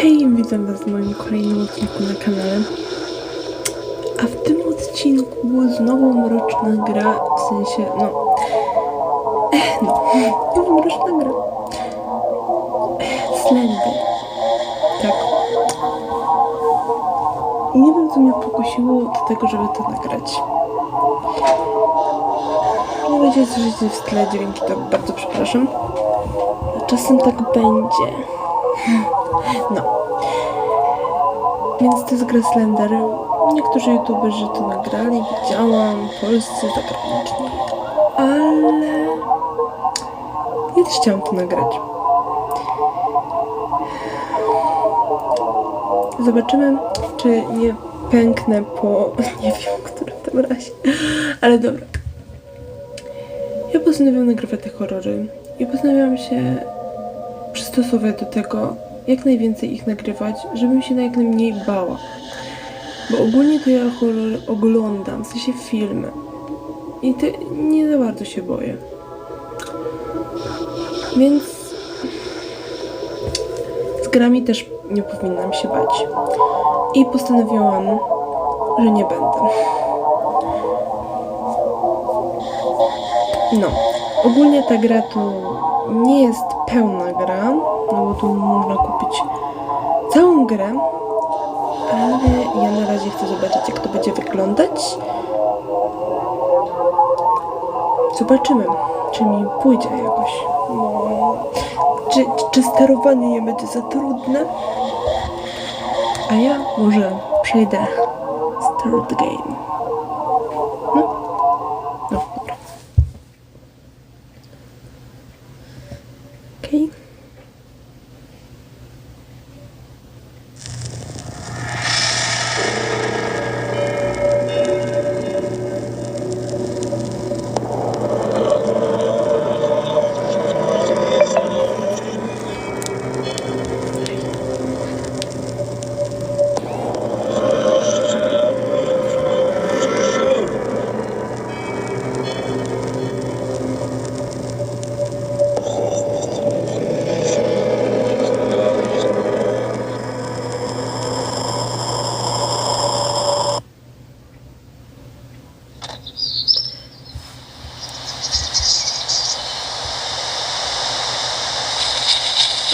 Hej, witam was w moim kolejnym odcinku na kanale. A w tym odcinku znowu mroczna gra, w sensie, no... eh, No, znowu mroczna gra. Eh, Slender. Tak. Nie wiem, co mnie pokusiło do tego, żeby to nagrać. Nie będzie słyszeć w tle dźwięki, to bardzo przepraszam. Czasem tak będzie. No. Więc to jest gra Slender. Niektórzy youtuberzy to nagrali, widziałam, polscy, zagraniczni. Ale... Ja też chciałam to nagrać. Zobaczymy, czy nie pęknę po... nie wiem, którym tym razie. Ale dobra. Ja postanowiłam nagrywać te horrory. I postanowiłam się przystosować do tego, jak najwięcej ich nagrywać, żebym się na jak najmniej bała. Bo ogólnie to ja horror oglądam, w sensie filmy. I te nie za bardzo się boję. Więc z grami też nie powinnam się bać. I postanowiłam, że nie będę. No, ogólnie ta gra to nie jest pełna gra, no bo tu można kupić całą grę, ale ja na razie chcę zobaczyć, jak to będzie wyglądać. Zobaczymy, czy mi pójdzie jakoś. Czy, czy sterowanie nie będzie za trudne? A ja może przejdę start game. No dobra. Okej.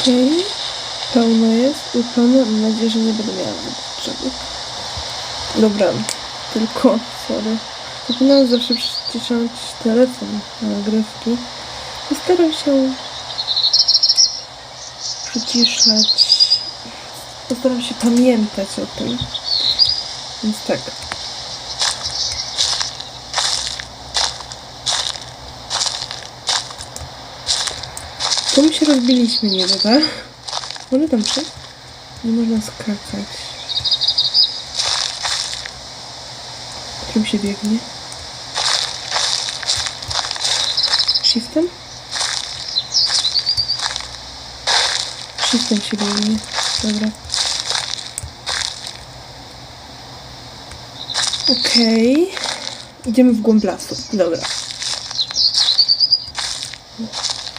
Okej. Pełno jest. Pełno. Mam nadzieję, że nie będę miała potrzeby. Dobra. Tylko, sorry. Zapominam zawsze przyciszać telefon na nagrywki. Postaram się przyciszać. Postaram się pamiętać o tym. Więc tak. Tu my się rozbiliśmy niby, tak? Tam przejść? Nie można skakać. Którym się biegnie? Shiftem? Shiftem się biegnie. Dobra. Okej. Idziemy w głąb lasu. Dobra.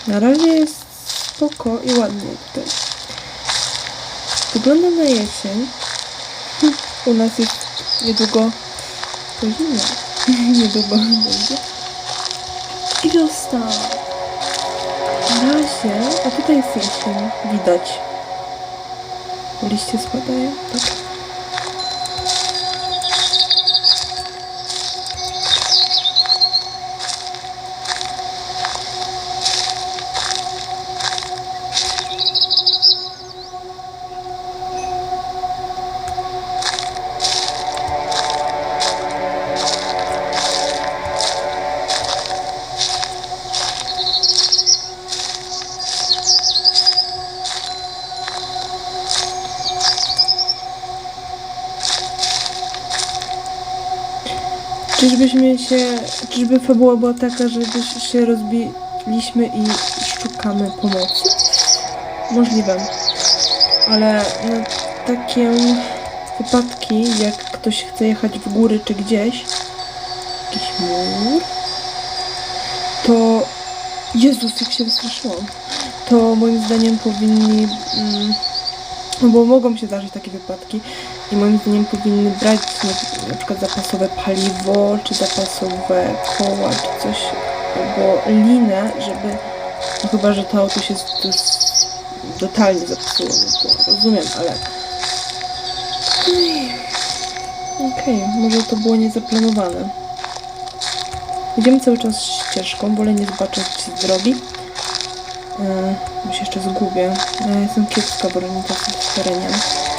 Na razie jest spoko i ładnie tutaj. Wygląda na jesień. U nas jest niedługo to zimno. niedługo będzie. I wiosna. Na razie, a tutaj jest jesień. Widać. Liście spadają, tak? Czyżbyśmy się, czyżby fabuła była taka, że gdzieś się rozbiliśmy i szukamy pomocy? Możliwe. Ale na takie wypadki, jak ktoś chce jechać w góry czy gdzieś, jakiś mur, to Jezus, jak się wystraszyłam. To moim zdaniem powinni mm, No bo mogą się zdarzyć takie wypadki i moim zdaniem powinny brać na, na przykład zapasowe paliwo, czy zapasowe koła, czy coś, albo linę, żeby, no chyba, że to auto się z, to z, totalnie zepsuło, no to rozumiem, ale Ej, okej, może to było niezaplanowane. Idziemy cały czas ścieżką, wolę nie zobaczyć, co się zrobi. Yy, bo się jeszcze zgubię. Ja jestem kiepska orientacji w terenie. W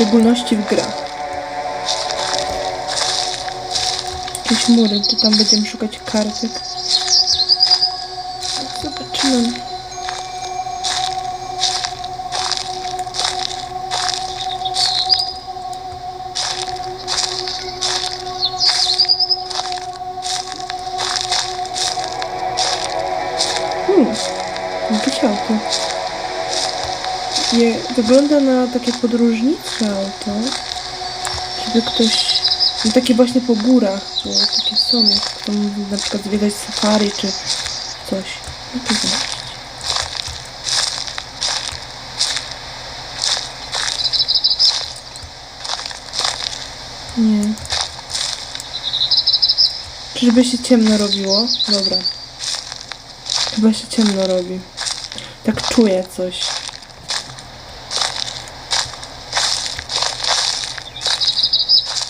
szczególności w grach. Jakieś mury, czy tam będziemy szukać kartek? Zobaczymy. Wygląda na takie podróżnicze auto. Żeby ktoś... No takie właśnie po górach, bo takie są, jak mówi na przykład zwiedzać safari czy coś. No to zobaczcie. Nie. Czyżby się ciemno robiło? Dobra. Chyba się ciemno robi. Tak czuję coś.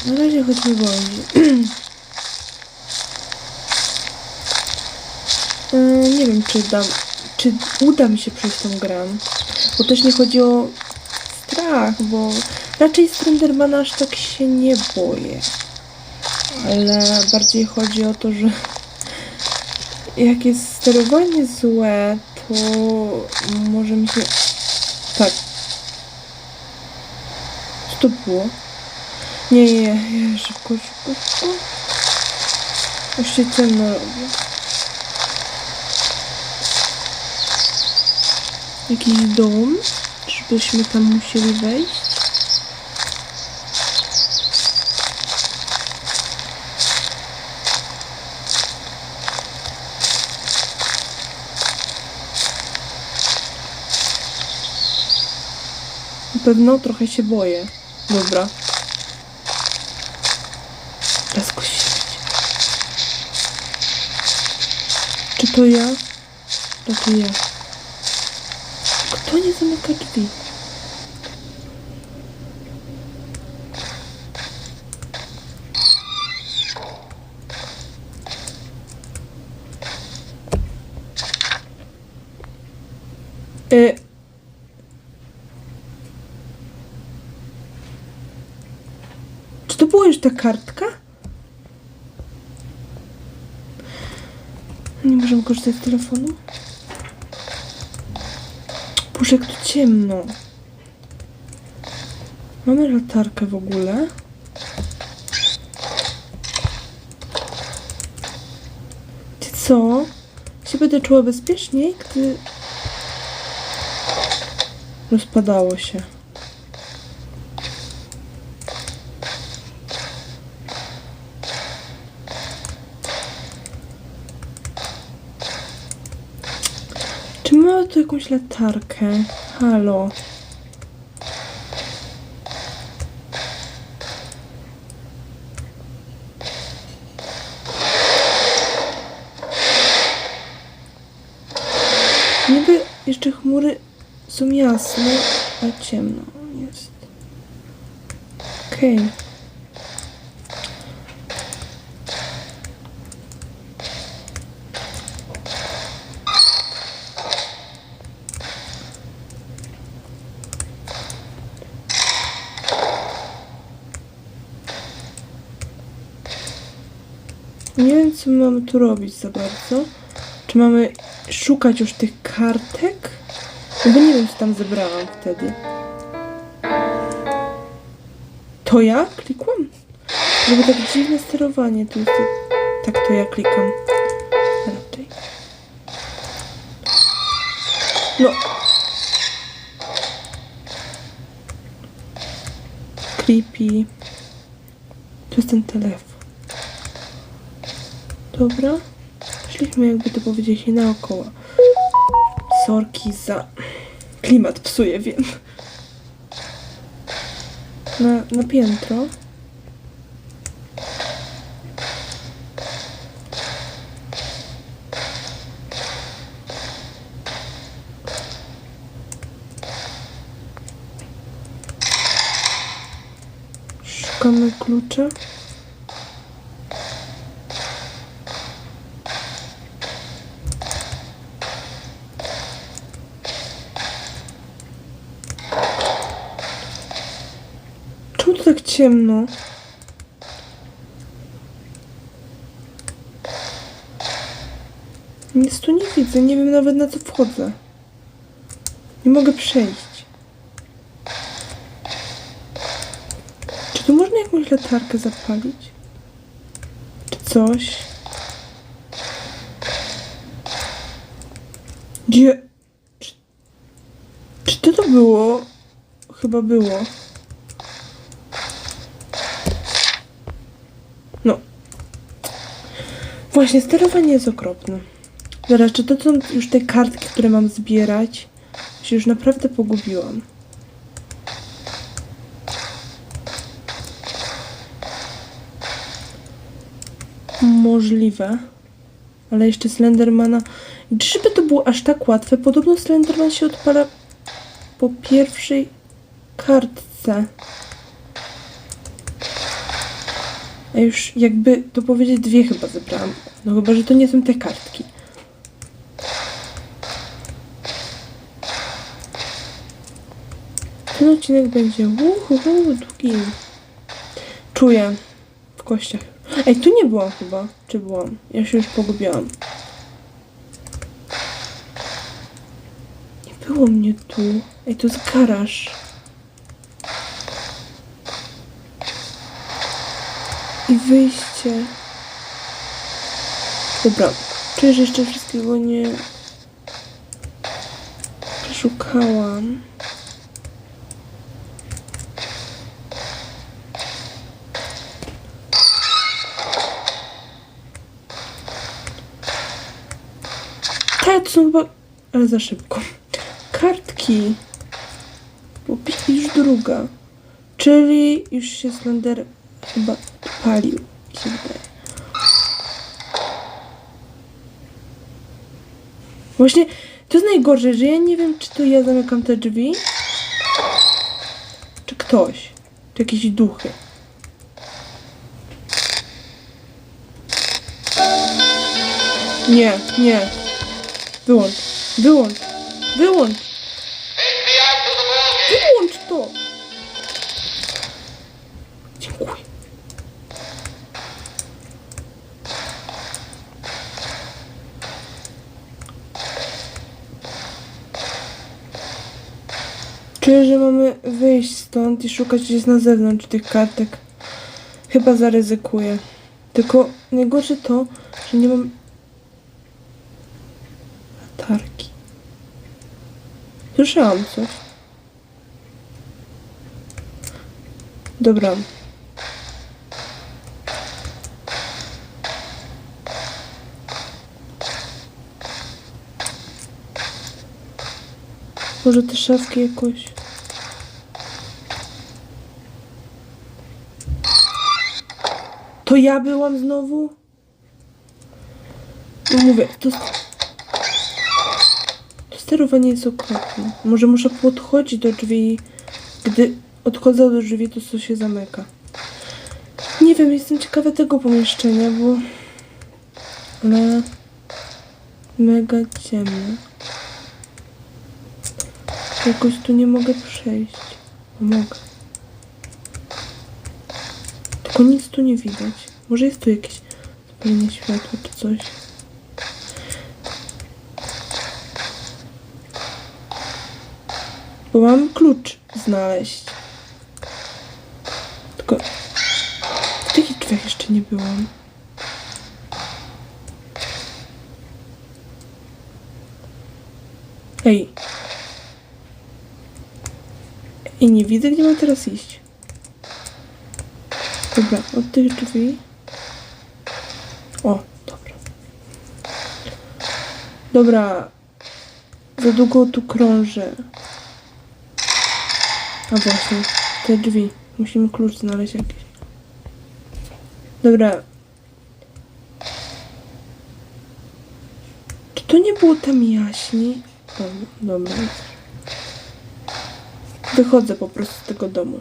Na razie chodźmy wolniej. E, nie wiem, czy dam, czy uda mi się przejść tą grę. Bo też nie chodzi o strach, bo raczej Slendermana aż tak się nie boję. Ale bardziej chodzi o to, że jak jest sterowanie złe, to może mi się... Tak. Co to było? Nie, nie, nie, szybko, szybko, szybko. Się ciemno. Jakiś dom? Czyżbyśmy tam musieli wejść? Na pewno trochę się boję. Dobra. Teraz go świeci. Czy to ja? To to ja. Kto nie zamyka drzwi? Y Czy to była już ta kartka? Nie możemy korzystać z telefonu? Boże, jak tu ciemno. Mamy latarkę w ogóle. Wiecie co? Się będę czuła bezpieczniej, gdy rozpadało się. Czy mamy tu jakąś latarkę? Halo. Niby jeszcze chmury są jasne, a ciemno jest. Okej. Nie wiem, co my mamy tu robić za bardzo. Czy mamy szukać już tych kartek? No bo nie wiem, co tam zebrałam wtedy. To ja klikłam? Żeby tak dziwne sterowanie tu jest. Tak, to ja klikam. Raczej. No. Creepy. To jest ten telefon. Dobra. Szliśmy jakby to powiedzieć nie naokoło. Sorki za Klimat psuje, wiem. Na, na piętro. Szukamy klucza. Czemu to tak ciemno? Nic tu nie widzę, nie wiem nawet na co wchodzę. Nie mogę przejść. Czy tu można jakąś latarkę zapalić? Czy coś? Gdzie? Czy, czy to to było? Chyba było. Właśnie, sterowanie jest okropne. Zaraz, czy to są już te kartki, które mam zbierać? Się już naprawdę pogubiłam. Możliwe. Ale jeszcze Slendermana. Czyżby to było aż tak łatwe? Podobno Slenderman się odpala po pierwszej kartce. A już jakby to powiedzieć dwie chyba zebrałam. No chyba, że to nie są te kartki. Ten odcinek będzie uhuhu, długi. Czuję w kościach. Ej, tu nie byłam chyba. Czy byłam? Ja się już pogubiłam. Nie było mnie tu. Ej, to jest garaż. I wyjście. Dobra. Że jeszcze wszystkiego nie przeszukałam. Tak, to są chyba... Ale za szybko. Kartki. Bo już druga. Czyli już się Slender chyba palił. Właśnie to jest najgorsze, że ja nie wiem, czy to ja zamykam te drzwi, czy ktoś, czy jakieś duchy. Nie, nie. Wyłącz, wyłącz, wyłącz, mamy wyjść stąd i szukać gdzieś na zewnątrz tych kartek. Chyba zaryzykuję. Tylko najgorsze to, że nie mam latarki. Słyszałam coś. Dobra. Może te szafki jakoś. To ja byłam znowu? No mówię, to... To sterowanie jest okropne. Może muszę podchodzić do drzwi. Gdy odchodzę do drzwi, to co się zamyka. Nie wiem, jestem ciekawa tego pomieszczenia, bo... Ale... Mega ciemno. Jakoś tu nie mogę przejść. Mogę. Tylko nic tu nie widać. Może jest tu jakieś zapalenie światła czy coś. Bo mam klucz znaleźć. Tylko w tych drzwiach jeszcze nie byłam. Ej. I nie widzę, gdzie mam teraz iść. Dobra, od tych drzwi. O, dobra. Dobra. Za długo tu krążę. A właśnie, te drzwi. Musimy klucz znaleźć jakiś. Dobra. Czy to nie było tam jaśniej? O, dobra. Wychodzę po prostu z tego domu.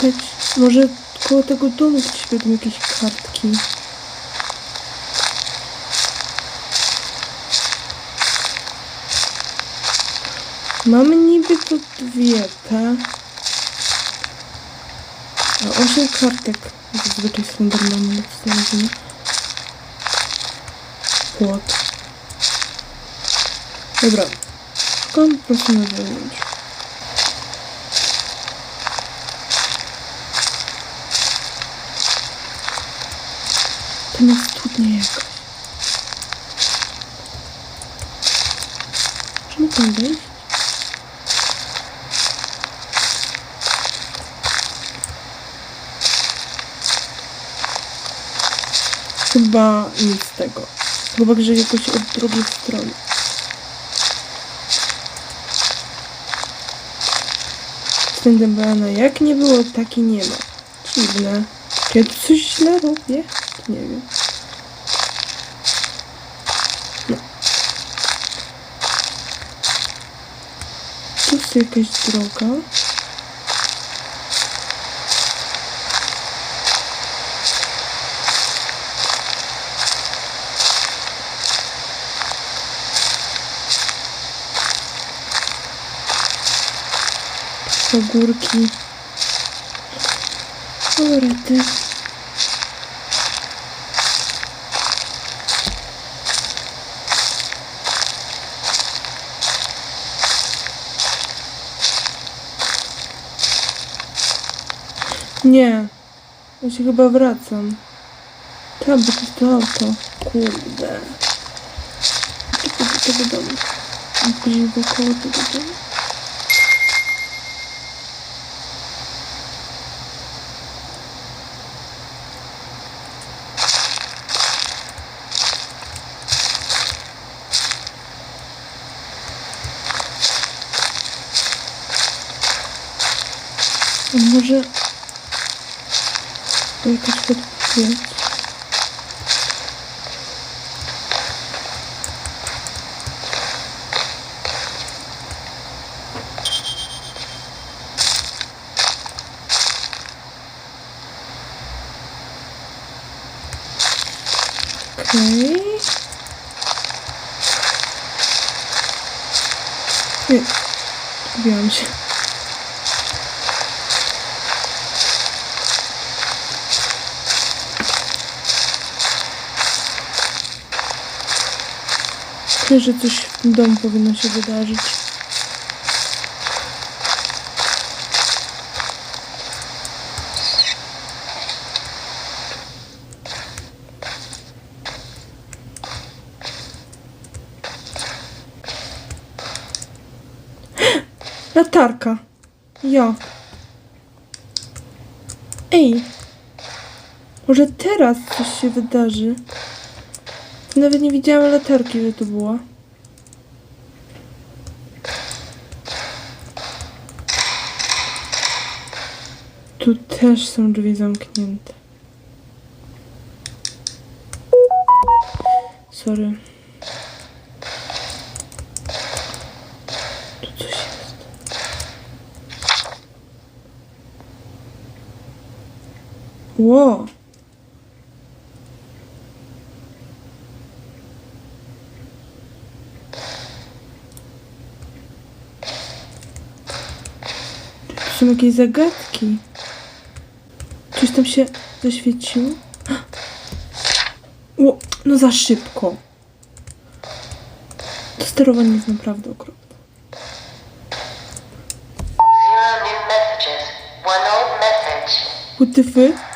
Szukać. Może koło tego domu gdzieś będą jakieś kartki. Mamy niby tu dwie, tak? A osiem kartek zazwyczaj w znalezieniu. Płot. Dobra. Szukam po prostu Tam jest studnia jakaś. Czy my tam wejść? Chyba nic z tego. Chyba, że jakoś od drugiej strony. Wstępem Beana jak nie było, tak i nie ma. Dziwne. Czy ja tu coś źle robię? Nie wiem. No. Tu jest jakaś droga. Pogórki. O, Nie. Ja się chyba wracam. Tam, bo to jest to auto. Kurde. Tylko do tego domu. Gdzieś wokoło tego domu. Może... To jakaś podpowiedź? Okej. Nie, zgubiłam się. Czuję, że coś w tym domu powinno się wydarzyć. Latarka. Ja. Ej. Może teraz coś się wydarzy? Nawet nie widziałam latarki, że to była. Tu też są drzwi zamknięte. Sorry. Tu coś jest. Ło! Są jakieś zagadki. Coś tam się zaświeciło? Ło, no za szybko. To sterowanie jest naprawdę okropne. What the fuck?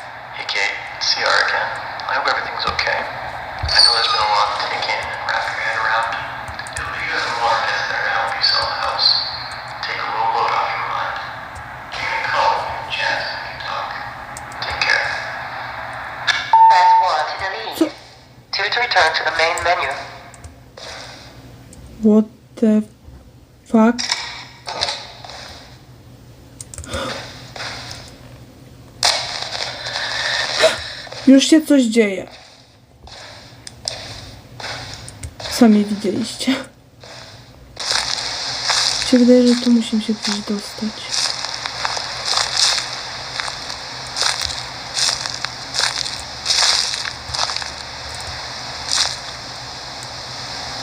Się coś dzieje. Sami widzieliście. Się wydaje, że tu musimy się gdzieś dostać.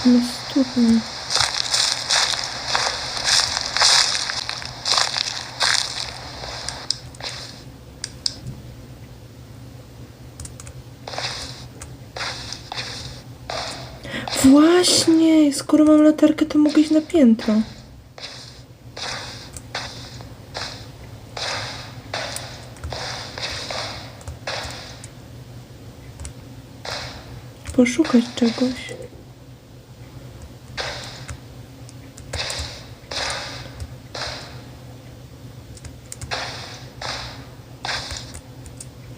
Jest tutaj. Skoro mam latarkę, to mogę iść na piętro. Poszukać czegoś.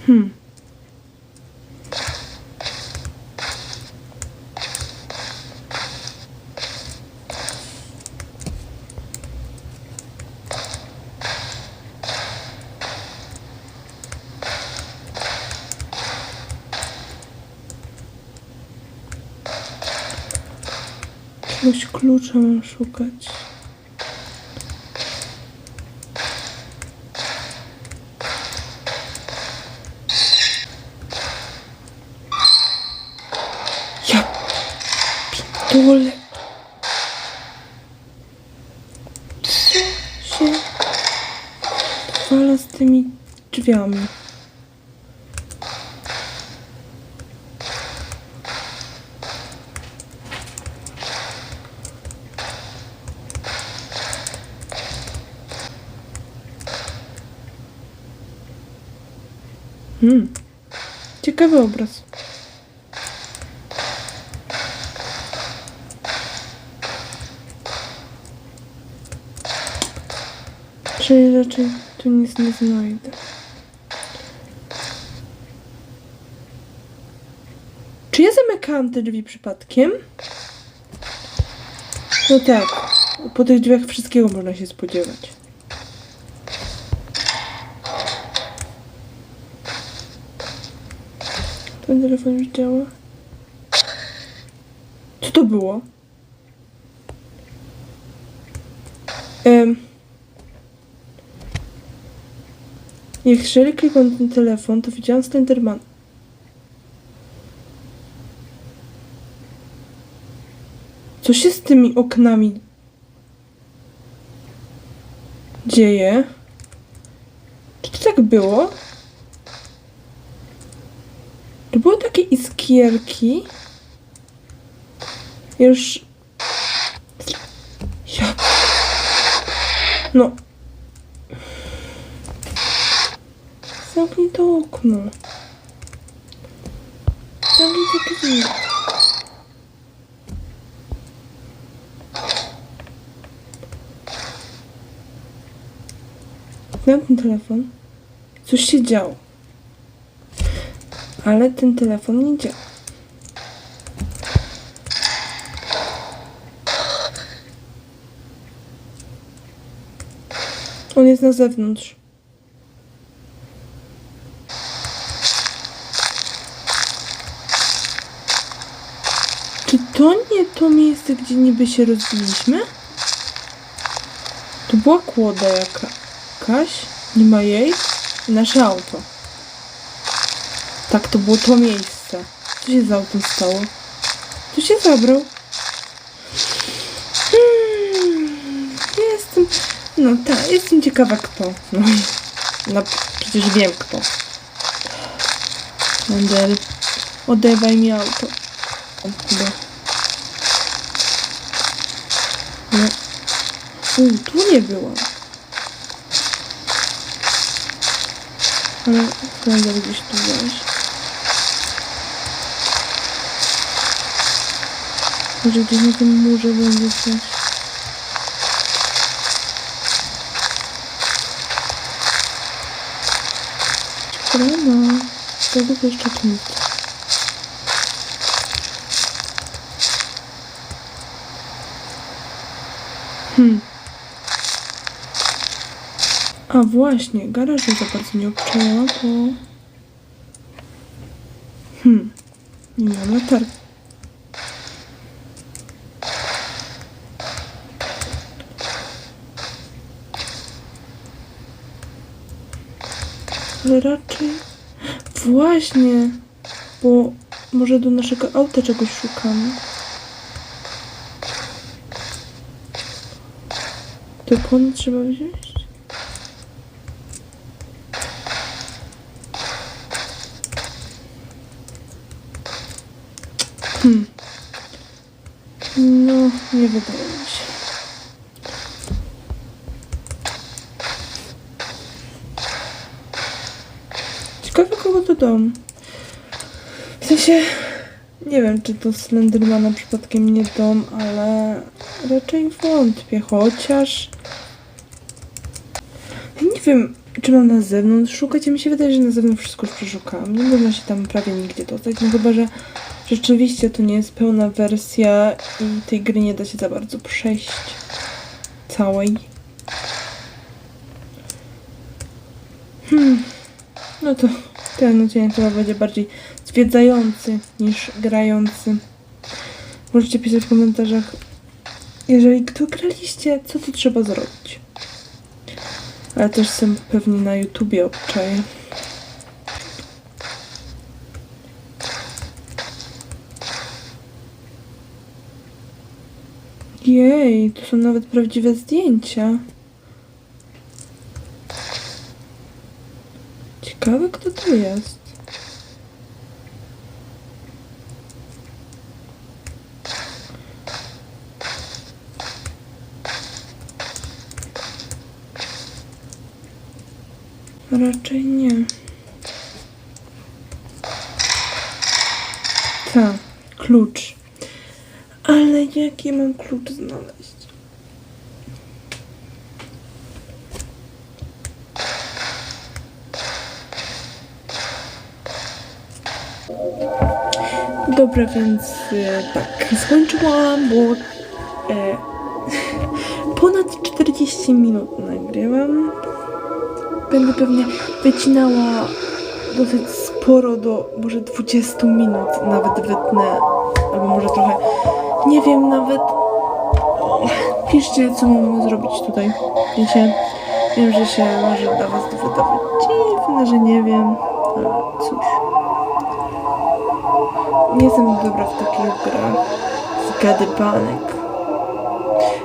Hmm. Klucza mam szukać. Ja pitole. Co się odwala z tymi drzwiami? Hmm. Ciekawy obraz. Czyli raczej tu nic nie znajdę. Czy ja zamykałam te drzwi przypadkiem? No tak. Po tych drzwiach wszystkiego można się spodziewać. Ten telefon już działa. Co to było? Shelly klikał na ten telefon, to widziałam Slenderman. Co się z tymi oknami dzieje? Czy to tak było? To były takie iskierki. Już. Ja. No. Zamknij to okno. Zamknij te drzwi. Zamknij telefon. Coś się działo. Ale ten telefon nie działa. On jest na zewnątrz. Czy to nie to miejsce, gdzie niby się rozbiliśmy? To była kłoda jaka- jakaś. Nie ma jej. Nasze auto. Tak, to było to miejsce. Co się z autem stało? Tu się zabrał. Hmm, jestem... No tak, jestem ciekawa kto. No, no przecież wiem kto. Mandel, oddawaj mi auto. No. U, tu nie byłam. Ale będę gdzieś tu wejść. Może gdzieś na tym murze będzie coś. Czekolada. No. To lub jeszcze nic. Hmm. A właśnie, garaż nie za bardzo nie obczęła, bo... Hmm. Nie mam latarki. Raczej... Właśnie! Bo może do naszego auta czegoś szukamy. To płon trzeba wziąć? Hmm. No, nie wydaje mi się. To dom. W sensie, nie wiem czy to Slendermana przypadkiem nie dom, ale raczej wątpię, chociaż... Nie wiem, czy mam na zewnątrz szukać, mi się wydaje, że na zewnątrz wszystko już przeszukałam. Nie można się tam prawie nigdzie dostać, no chyba, że rzeczywiście to nie jest pełna wersja i tej gry nie da się za bardzo przejść całej. Hmm, no to ten odcinek chyba będzie bardziej zwiedzający niż grający. Możecie pisać w komentarzach, jeżeli kto graliście, co tu trzeba zrobić. Ale też sam pewnie na YouTubie obczaję. Jej, to są nawet prawdziwe zdjęcia. Jest. Raczej nie. Tak, klucz. Ale jaki mam klucz znaleźć? Dobra, więc e, tak, skończyłam, bo e, ponad 40 minut nagrywam. Będę pewnie wycinała dosyć sporo do może 20 minut nawet wytnę, albo może trochę, nie wiem nawet. Piszcie co mam zrobić tutaj, wiecie? Wiem, że się może dla was wydawać dziwne, że nie wiem, ale. Nie jestem dobra w takich grach zgadywanek.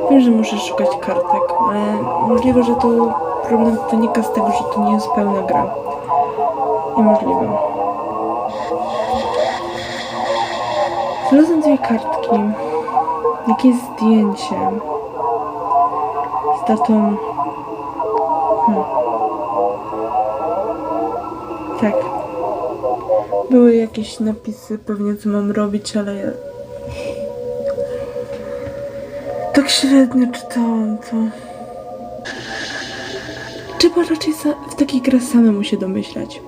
Wiem, że muszę szukać kartek, ale możliwe, że to problem wynika z tego, że to nie jest pełna gra. Niemożliwe. Znalazłem dwie kartki. Jakieś zdjęcie. Z datą... Hmm. Tak. Były jakieś napisy, pewnie co mam robić, ale ja... Tak średnio czytałam to. Trzeba raczej w takich grach samemu się domyślać.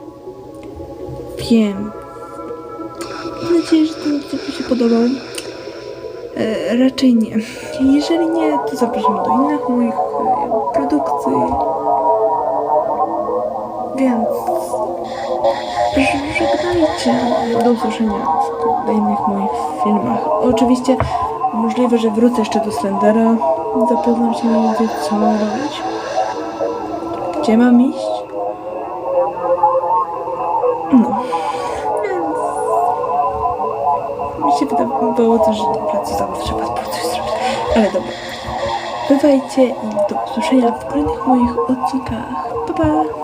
Wiem. Mam nadzieję, że ten odcinek się podobał. E, raczej nie. Jeżeli nie, to zapraszam do innych moich e, produkcji. Więc żegnajcie. Do usłyszenia w kolejnych moich filmach. Oczywiście możliwe, że wrócę jeszcze do Slendera. Zapoznam się i mówię, co mam robić. Gdzie mam iść? No. Więc... Mi się wydawało też, że placu zabaw trzeba coś zrobić. Ale dobra. Bywajcie i do usłyszenia w kolejnych moich odcinkach. Pa, pa!